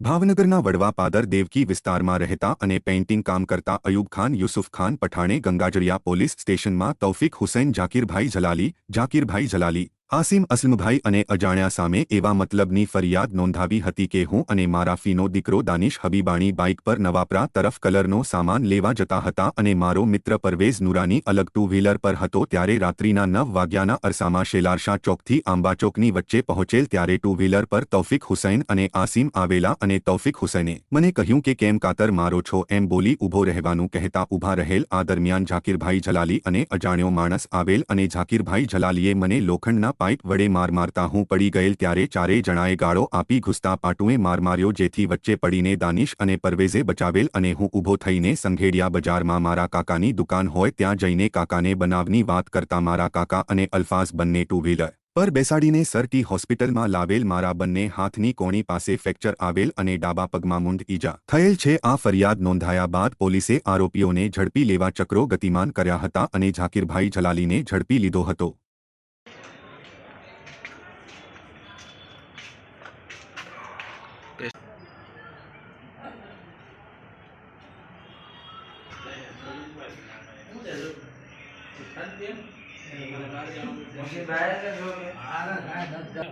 ભાવનગરના વડવા પાદર દેવકી વિસ્તારમાં રહેતા અને પેઇન્ટિંગ કામ કરતા અયુબ ખાન, યુસુફ ખાન, પઠાણે ગંગાજળિયા પોલીસ સ્ટેશનમાં તૌફિક હુસૈન, જાકીરભાઈ જલાલી જાકીરભાઈ જલાલી આસિમ અસલમભાઈ અને અજાણ્યા સામે એવા મતલબની ફરિયાદ નોંધાવી હતી કે હું અને મારા ફીનો દીકરો દાનિશ હબીબાણી બાઇક પર નવાપરા તરફ કલરનો સામાન લેવા જતા હતા અને મારો મિત્ર પરવેઝ નુરાની અલગ ટુ વ્હીલર પર હતો ત્યારે રાત્રિના નવ વાગ્યાના અરસામાં શેલારશા ચોકથી આંબાચોકની વચ્ચે પહોંચેલ ત્યારે ટુ વ્હીલર પર તૌફિક હુસૈન અને આસિમ આવેલા અને તૌફિક હુસૈને, મને કહ્યું કે કેમ કાતર મારો છો? એમ બોલી ઊભો રહેવાનું કહેતા ઊભા રહેલ આ દરમિયાન ઝાકીરભાઈ જલાલી અને અજાણ્યો માણસ આવેલ અને ઝાકીરભાઈ જલાલીએ મને લોખંડના પાઇપ વડે માર મારતા હું પડી ગયેલ ત્યારે ચારેય જણાએ ગાળો આપી ઘૂસતા પાટુએ માર માર્યો જેથી વચ્ચે પડીને દાનિશ અને પરવેઝે બચાવેલ અને હું ઊભો થઈને સંઘેડિયા બજારમાં મારા કાકાની દુકાન હોય ત્યાં જઈને કાકાને બનાવની વાત કરતા મારા કાકા અને અલ્ફાઝ બંને ટુ વ્હીલર પર બેસાડીને સરટી હોસ્પિટલમાં લાવેલ મારા બંને હાથની કોણી પાસે ફ્રેક્ચર આવેલ અને ડાબા પગમાં મૂંઢ ઈજા થયેલ છે. આ ફરિયાદ નોંધાયા બાદ પોલીસે આરોપીઓને ઝડપી લેવા ચક્રો ગતિમાન કર્યા હતા અને ઝાકીરભાઈ જલાલીને ઝડપી લીધો હતો.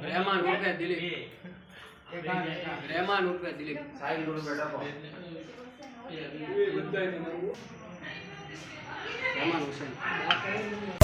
રહેમાન રૂપે દિલીપ. રહેમાન રૂપે દિલીપ. રહેમાન હુસેન.